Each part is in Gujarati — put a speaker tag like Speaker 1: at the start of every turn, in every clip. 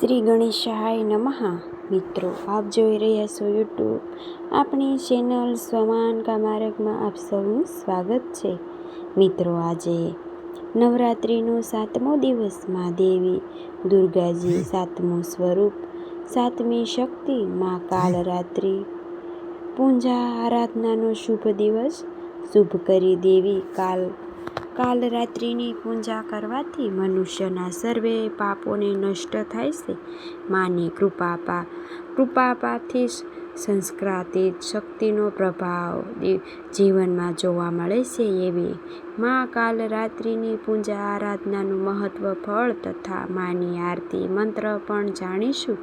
Speaker 1: શ્રી ગણેશ સહાય નમઃ. મિત્રો, આપ જોઈ રહ્યા છો યુટ્યુબ આપણી ચેનલ સ્વમાન કામારકમાં આપ સૌનું સ્વાગત છે. મિત્રો, આજે નવરાત્રિનો સાતમો દિવસ. મા દેવી, દુર્ગાજી સાતમું સ્વરૂપ. સાતમી શક્તિ, મા કાલરાત્રિ પૂજા, આરાધનાનો શુભ દિવસ. શુભ કરી દેવી કાલ કાલરાત્રિની પૂજા કરવાથી મનુષ્યના સર્વે પાપોને નષ્ટ થાય છે. માની કૃપાપા કૃપાપાથી કૃપાપાથી સંસ્કારાતીત શક્તિનો પ્રભાવ જીવનમાં જોવા મળે છે એવી. મા કાલરાત્રિની પૂજા આરાધનાનું મહત્વ ફળ તથા માની આરતી મંત્ર પણ જાણીશું.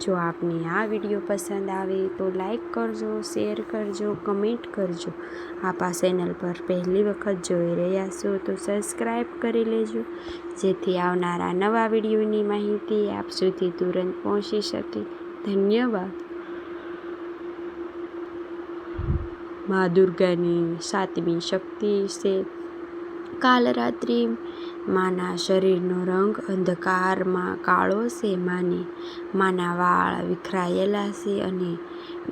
Speaker 1: જો આપને આ વીડિયો પસંદ આવે તો લાઈક કરજો, શેર કરજો, કમેન્ટ કરજો. આપ ચેનલ પર પહેલી વખત જોઈ રહ્યા છો તો સબસ્ક્રાઈબ કરી લેજો. જેથી આવનારા નવા વિડીયોની માહિતી આપ સુધી તુરંત પહોંચી શકે. ધન્યવાદ. મા દુર્ગાની સાતમી શક્તિ છે. કાલ રાત્રિ માના શરીરનો રંગ અંધકારમાં કાળો છે. માને, માના વાળ વિખરાયેલા છે અને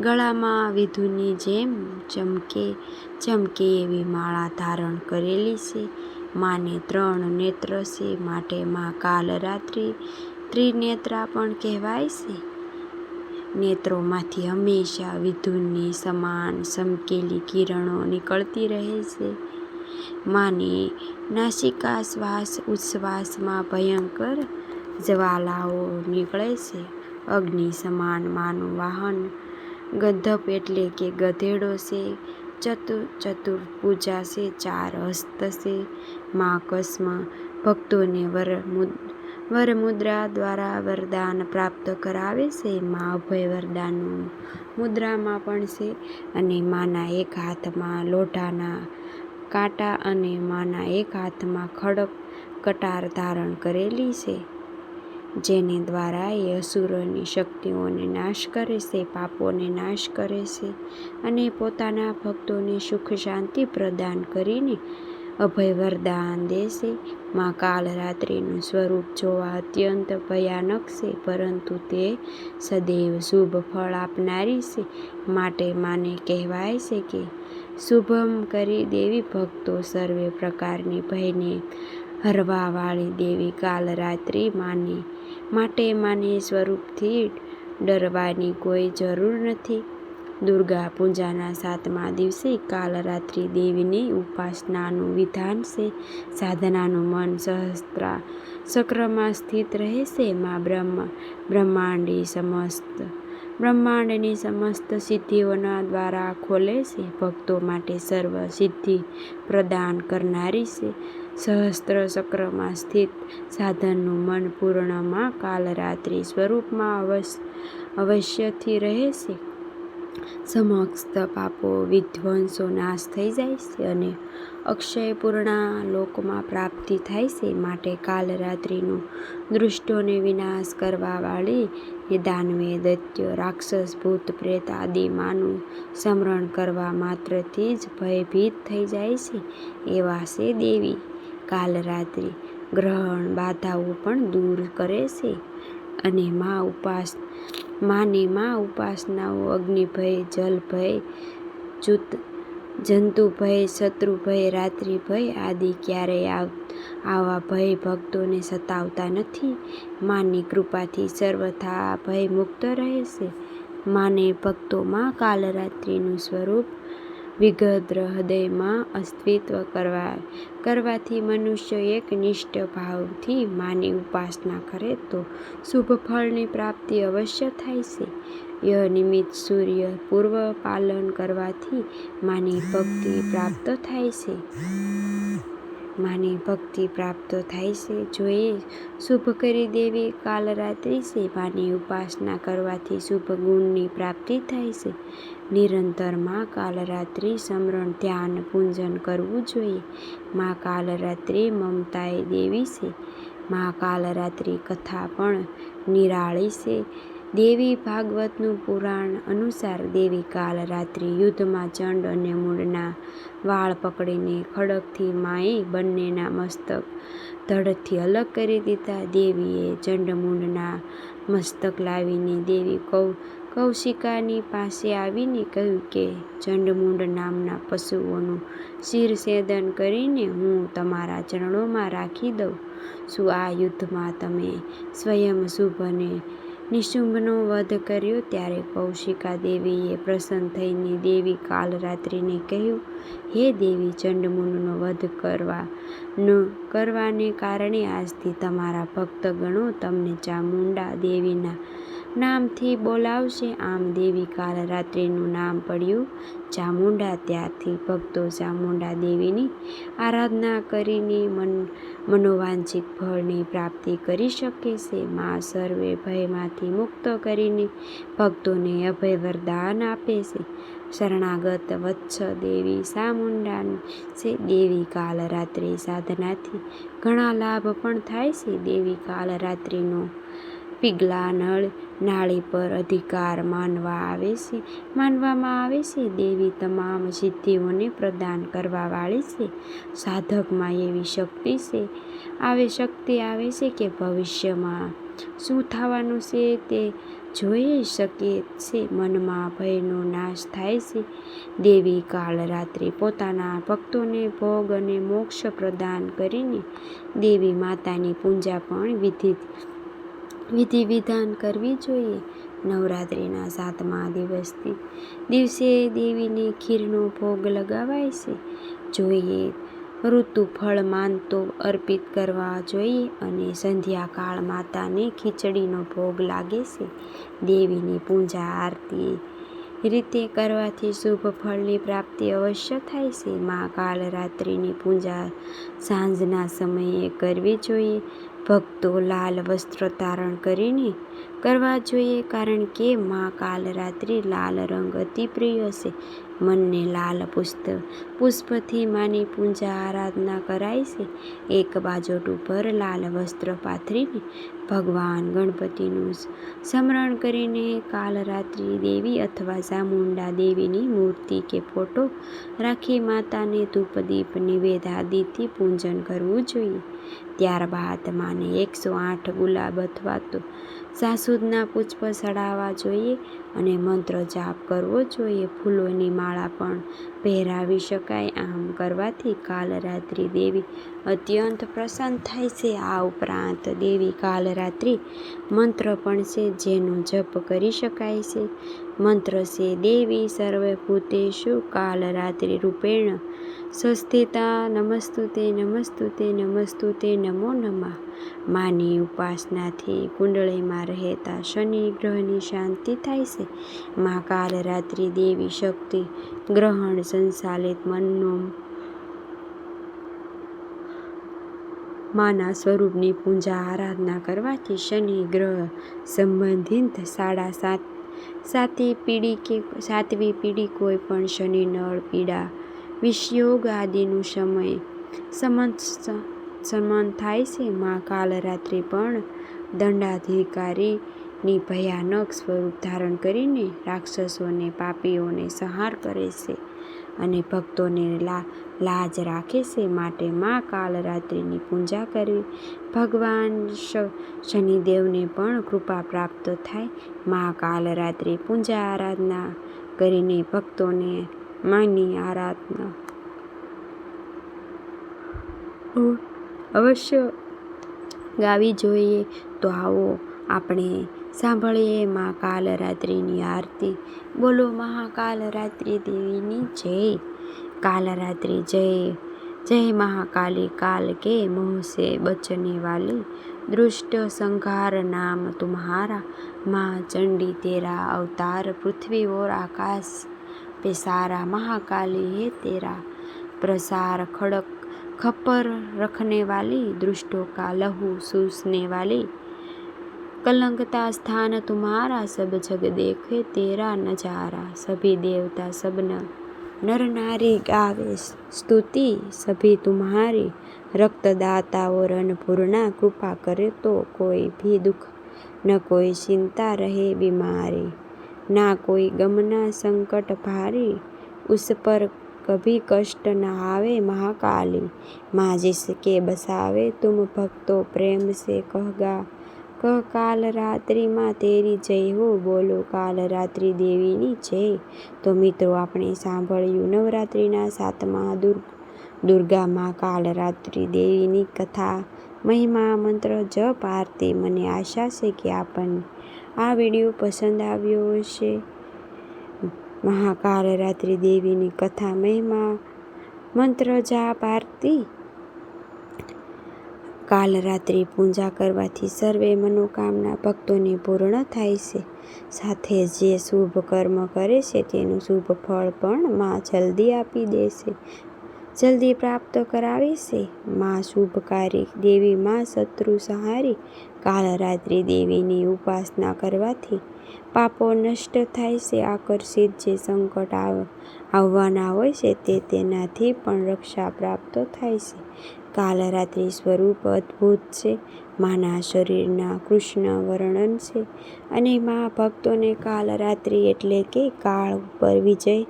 Speaker 1: ગળામાં વિધુની જેમ ચમકે ચમકે એવી માળા ધારણ કરેલી છે. માને ત્રણ નેત્ર છે. માટે મા કાલ રાત્રિ ત્રિનેત્રા પણ કહેવાય છે. નેત્રોમાંથી હંમેશા વિધુની સમાન ચમકેલી કિરણો નીકળતી રહે છે. માની નાસિકા શ્વાસ ઉચ્છ્વાસમાં ભયંકર જ્વાલાઓ નીકળે છે. અગ્નિ સમાન માનું વાહન ગધપ એટલે કે ગધેડો છે. ચતુર ચતુર પૂજા છે, ચાર હસ્ત છે. મા કસ્મ ભક્તોને વર વરમુદ્રા દ્વારા વરદાન પ્રાપ્ત કરાવે છે. મા અભય વરદાનનું મુદ્રામાં પણ છે અને માના એક હાથમાં લોઢાના કાંટા અને માના એક હાથમાં ખડક કટાર ધારણ કરેલી છે, જેને દ્વારા એ અસુરોની શક્તિઓને નાશ કરે છે, પાપોને નાશ કરે છે અને પોતાના ભક્તોને સુખ શાંતિ પ્રદાન કરીને અભય વરદાન દેશે. માં કાલરાત્રિનું સ્વરૂપ જોવા અત્યંત ભયાનક છે, પરંતુ તે સદૈવ શુભ ફળ આપનારી છે. માટે માને કહેવાય છે કે, શુભમ કરી દેવી ભક્તો સર્વે પ્રકારની ભયને હરવાવાળી દેવી કાલરાત્રિ માને. માટે માને સ્વરૂપથી ડરવાની કોઈ જરૂર નથી. દુર્ગા પૂજાના સાતમા દિવસે કાલરાત્રિ દેવીની ઉપાસનાનું વિધાન છે. સાધનાનું મન સહસ્ત્રા ચક્રમાં સ્થિત રહેશે માં બ્રહ્મા, બ્રહ્માંડી સમસ્ત, બ્રહ્માંડની સમસ્ત સિદ્ધિઓના દ્વારા ખોલે છે. ભક્તો માટે સર્વ સિદ્ધિ પ્રદાન કરનારી છે. સહસ્ત્ર ચક્રમાં સ્થિત સાધનનું મન પૂર્ણમાં કાલરાત્રિ સ્વરૂપમાં અવશ્ય અવશ્યથી રહે છે. સમસ્ત પાપો વિધ્વંસો નાશ થઈ જાય છે અને અક્ષય પૂર્ણા લોકમાં પ્રાપ્તિ થાય છે માટે કાલરાત્રિનું દૃષ્ટોને વિનાશ કરવાવાળી એ દાનવે દૈત્ય રાક્ષસ, ભૂત, પ્રેત આદિ માનું સ્મરણ કરવા માત્રથી જ ભયભીત થઈ જાય છે એવા છે દેવી. કાલરાત્રિ ગ્રહણ બાધાઓ પણ દૂર કરે છે અને મા ઉપાસ માની મા ઉપાસનાઓ, અગ્નિભય, જલભય જૂત જંતુભય, શત્રુભય, રાત્રિભય આદિ ક્યારેય આવા ભય ભક્તોને સતાવતા નથી. માની કૃપાથી સર્વથા ભય મુક્ત રહેશે. માને ભક્તોમાં કાલરાત્રિનું સ્વરૂપ વિગદ્ર હૃદયમાં અસ્તિત્વ કરવા કરવાથી મનુષ્ય એક નિષ્ઠ ભાવથી માની ઉપાસના કરે તો શુભ ફળની પ્રાપ્તિ અવશ્ય થાય છે. ય નિમિત્ત સૂર્ય પૂર્વ પાલન કરવાથી માની ભક્તિ પ્રાપ્ત થાય છે. માની ભક્તિ પ્રાપ્ત થાય છે. જોઈએ શુભ કરી દેવી કાલરાત્રિ છે. માની ઉપાસના કરવાથી શુભ ગુણની પ્રાપ્તિ થાય છે. નિરંતર મા કાલરાત્રિ સમરણ ધ્યાન પૂજન કરવું જોઈએ. મા કાલરાત્રિ મમતાએ દેવી છે. મા કાલરાત્રિ કથા પણ નિરાળી છે. દેવી ભાગવતનું પુરાણ અનુસાર દેવી કાલરાત્રિ યુદ્ધમાં ચંડ અને મૂળના વાળ પકડીને ખડકથી માએ બંનેના મસ્તક ધડથી અલગ કરી દીધા. દેવીએ ચંડમુંડના મસ્તક લાવીને દેવી કૌ કૌશિકાની પાસે આવીને કહ્યું કે, ચંડમુંડ નામના પશુઓનું શિરસેદન કરીને હું તમારા ચરણોમાં રાખી દઉં. શું આ યુદ્ધમાં તમે સ્વયં શુભ અને નિશુંભનો વધ કર્યો? ત્યારે કૌશિકા દેવીએ પ્રસન્ન થઈને દેવી કાલરાત્રિને કહ્યું, હે દેવી, ચંડમુંડનો વધ કરવા ન કરવાને કારણે આજથી તમારા ભક્તગણો તમને ચામુંડા દેવીના નામથી બોલાવશે. આમ દેવી કાલ રાત્રિનું નામ પડ્યું. ચામુંડા ત્યારથી ભક્તો ચામુંડા દેવીની આરાધના કરીને મન, મનોવાંછિત ફળની પ્રાપ્તિ કરી શકે છે. મા સર્વે ભયમાંથી મુક્ત કરીને ભક્તોને અભય વરદાન આપે છે. શરણાગત વત્સ દેવી ચામુંડા છે. દેવી કાલ રાત્રે સાધનાથી ઘણા લાભ પણ થાય છે. દેવી કાલરાત્રિનો પીગલા નળ નાળી પર અધિકાર માનવા આવે છે. માનવામાં આવે છે, દેવી તમામ સિદ્ધિઓને પ્રદાન કરવાવાળી છે. સાધકમાં એવી શક્તિ છે. આવી શક્તિ આવે છે કે ભવિષ્યમાં શું થવાનું છે તે જોઈ શકે છે. મનમાં ભયનો નાશ થાય છે. દેવી કાળ રાત્રે પોતાના ભક્તોને ભોગ અને મોક્ષ પ્રદાન કરીને દેવી માતાની પૂજા પણ વિધિ વિધિ વિધાન કરવી જોઈએ નવરાત્રિના સાતમા દિવસથી. દિવસે દેવીને ખીરનો ભોગ લગાવાય છે. જોઈએ ઋતુ ફળ માનતો અર્પિત કરવા જોઈએ અને સંધ્યાકાળ માતાને ખીચડીનો ભોગ લાગે છે. દેવીની પૂજા આરતી રીતે કરવાથી શુભ ફળની પ્રાપ્તિ અવશ્ય થાય છે. મા કાલરાત્રિની પૂજા સાંજના સમયે કરવી જોઈએ. ભક્તો લાલ વસ્ત્ર ધારણ કરીને કરવા જોઈએ, કારણ કે મા કાલરાત્રિ લાલ રંગ અતિ પ્રિય છે. મનને લાલ પુષ્પ, પુષ્પથી માની પૂજા, આરાધના કરાય છે. એક બાજોટ પર લાલ વસ્ત્ર પાથરીને ભગવાન ગણપતિનું સ્મરણ કરીને કાલ રાત્રિ દેવી અથવા ચામુંડા દેવીની મૂર્તિ કે ફોટો રાખી માતાને ધૂપદીપ નિવેદ આદિથી પૂજન કરવું જોઈએ. ત્યારબાદ માને એકસો આઠ ગુલાબ અથવા તો સાસુદના પુષ્પ ચડાવવા જોઈએ અને મંત્ર જાપ કરવો જોઈએ. ફૂલોની માળા પણ પહેરાવી શકાય. આમ કરવાથી કાલ રાત્રિ દેવી અત્યંત પ્રસન્ન થાય છે. આ ઉપરાંત દેવી કાલરાત્રિ મંત્ર પણ છે જેનો જપ કરી શકાય છે. મંત્ર છે, દેવી સર્વભૂતેષુ કાલરાત્રિ રૂપેણ સ્વસ્થિતા નમસ્તુતે નમસ્તુતે નમસ્તુતે નમો નમઃ. માની ઉપાસનાથી કુંડળીમાં રહેતા શનિ ગ્રહની શાંતિ થાય છે. મા કાલરાત્રિ દેવી શક્તિ ગ્રહણ સંચાલિત મનનો માના સ્વરૂપની પૂજા આરાધના કરવાથી શનિ ગ્રહ સંબંધિત સાડા સાત, સાતી પીડી કે, સાતવી પીડી કોઈ પણ શનિ, નળ, પીડા, વિષયોગ આદિનું સમય સમન સમાન થાય છે. મા કાલરાત્રિ પણ દંડાધિકારીની ભયાનક સ્વરૂપ ધારણ કરીને રાક્ષસોને, પાપીઓને સંહાર કરે છે. અને ભક્તોને લા, લાજ રાખે છે માટે મા કાલરાત્રિની પૂજા કરવી. ભગવાન શનિદેવને પણ કૃપા પ્રાપ્ત થાય. મા કાલરાત્રિ પૂજા આરાધના કરીને ભક્તોને માની આરાધના. અવશ્ય ગાવી જોઈએ. તો આવો આપણે સાંભળીએ મા કાલરાત્રિની આરતી બોલો મહાકાલરાત્રિ દેવીની જય કાલરાત્રિ જય જય મહાકાલી કાલ કે મોહ से बचने वाली दृष्ट संघार नाम तुम्हारा माँ चंडी तेरा अवतार पृथ्वी और आकाश पे सारा महाकाली है तेरा प्रसार खड़क खपर रखने वाली दृष्टों का लहू सूसने वाली कलंकता स्थान तुम्हारा सब जग देखे तेरा नजारा सभी देवता सब न नर नारी गावे स्तुति सभी तुम्हारी रक्तदाता और अन्नपूर्णा कृपा करे तो कोई भी दुख न कोई चिंता रहे बीमारी ना कोई गमना संकट भारी उस पर कभी कष्ट न आवे महाकाली माँ जिसके बसावे तुम भक्तों प्रेम से कहगा કહ કાલ રાત્રિમાં તેરી જય હો, બોલો કાલ રાત્રિ દેવીની જય. તો મિત્રો, આપણે સાંભળ્યું નવરાત્રિના સાતમા દુર્ગ દુર્ગામાં કાલ રાત્રિ દેવીની કથા, મહિમા, મંત્ર, જપ, આરતી. મને આશા છે કે આપણને આ વીડિયો પસંદ આવ્યો હશે. મહાકાલ રાત્રિ દેવીની કથા, મહિમા, મંત્ર, જાપ, આરતી. કાલ રાત્રિ પૂજા કરવાથી સર્વે મનોકામના ભક્તોને પૂર્ણ થાય છે. સાથે જે શુભ કર્મ કરે છે તેનું શુભ ફળ પણ માં જલ્દી આપી દેશે જલ્દી પ્રાપ્ત કરાવે છે. માં શુભકારી દેવી માં શત્રુ સહારી. કાલ રાત્રિ દેવીની ઉપાસના કરવાથી પાપો નષ્ટ થાય છે. આકર્ષિત જે સંકટ આવવાના હોય છે તે તેનાથી પણ રક્ષા પ્રાપ્ત થાય છે. કાલ રાત્રિ સ્વરૂપ અદ્ભુત છે. માના શરીરના કૃષ્ણ વર્ણન છે અને મા ભક્તોને કાલ રાત્રિ એટલે કે કાળ ઉપર વિજય.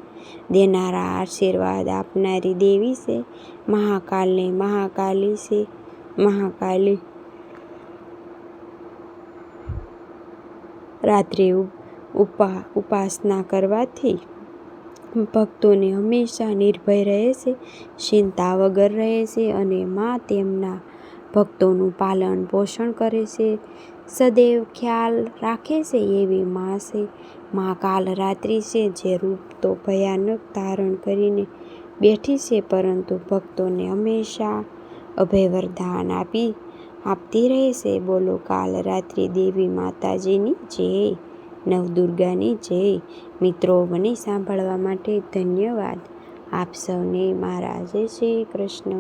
Speaker 1: દેનારા આશીર્વાદ આપનારી દેવી છે. મહાકાલને મહાકાલી છે. મહાકાલી. રાત્રે ઉપા, ઉપાસના કરવાથી ભક્તોને હંમેશા નિર્ભય રહે છે, ચિંતા વગર રહે છે અને મા તેમના ભક્તોનું પાલન પોષણ કરે છે. સદૈવ ખ્યાલ રાખે છે એવી મા છે. મા કાલ રાત્રિ છે જે રૂપ તો ભયાનક ધારણ કરીને બેઠી છે, પરંતુ ભક્તોને હંમેશા અભય વરદાન આપી, આપતી રહે છે. બોલો, કાલ રાત્રિ દેવી માતાજીની જય. નવદુર્ગાની જય મિત્રો મને સાંભળવા માટે ધન્યવાદ. આપ સૌને મારા જય શ્રી કૃષ્ણ.